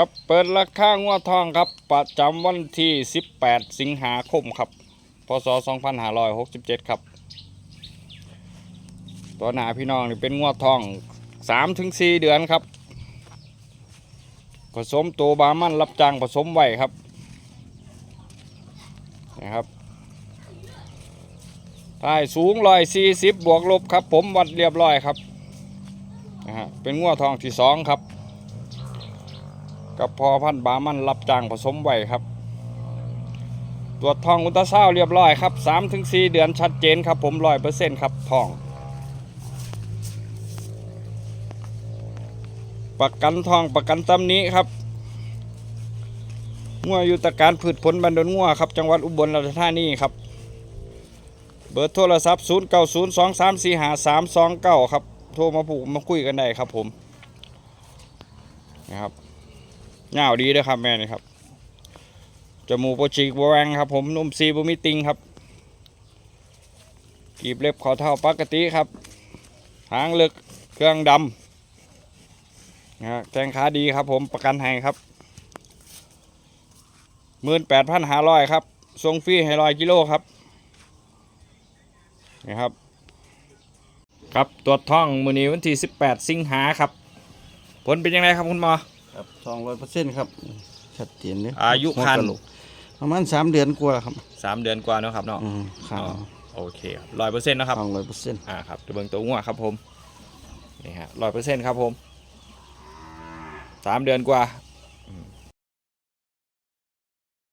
ครับเปิดราคางวดทองครับ ประจำวันที่ 18 สิงหาคมครับ พศ 2567 ครับ ตัวหนาพี่น้องนี่เป็นงวดทอง 3-4 เดือนครับ ผสมตัวบามันรับจ้างผสมไว้ครับนะครับท้ายสูงร้อยสี่สิบบวกลบครับ ผมวัดเรียบร้อยครับนะฮะเป็นงวดทองที่สองครับ กับพอพันบามันรับจ้างผสมไว้ครับ ตรวจทองอุตราซาวด์เรียบร้อยครับ3ถึง4เดือนชัดเจนครับผมร้อยเปอร์เซ็นต์ครับทอง ประกันทองประกันตำนี้ครับงัวอยู่ตะการพืชผลบันดลงัวครับจังหวัดอุบลราชธานีครับ เบอร์โทรศัพท์ 0 9 0 2 3 4 5 3 2 9 ครับ โทรมาผูกมาคุยกันได้ครับผมนะครับ เงาวดีด้อครับแม่นี่ครับจมูกโปชิกบแวงครับ ผมนุ่มซีบุมิติงครับกีบเล็บขอเท่าปกติครับ หางลึกเครื่องดำนะฮะแทงขาดีครับ ผมประกันให้ครับหมื่นแปดพันห้าร้อยครับส่งฟรีให้ร้อยกิโลครับนี่ครับ ครับตรวจท้องมือนี้วันที่ 18 สิงหาครับ ผลเป็นยังไงครับคุณหมอ ครับสองร้อยเปอร์เซ็นต์ครับ ชัดเจนเลยอายุครรภ์หัวกะโหลกประมาณสามเดือนกว่าครับสามเดือนกว่าเนอะครับเนาะอืมครับอ๋อโอเคร้อยเปอร์เซ็นต์นะครับสองร้อยเปอร์เซ็นต์อ่าครับจะเบิ่งตัวงัวครับผมนี่ฮะร้อยเปอร์เซ็นต์ครับผมสามเดือนกว่า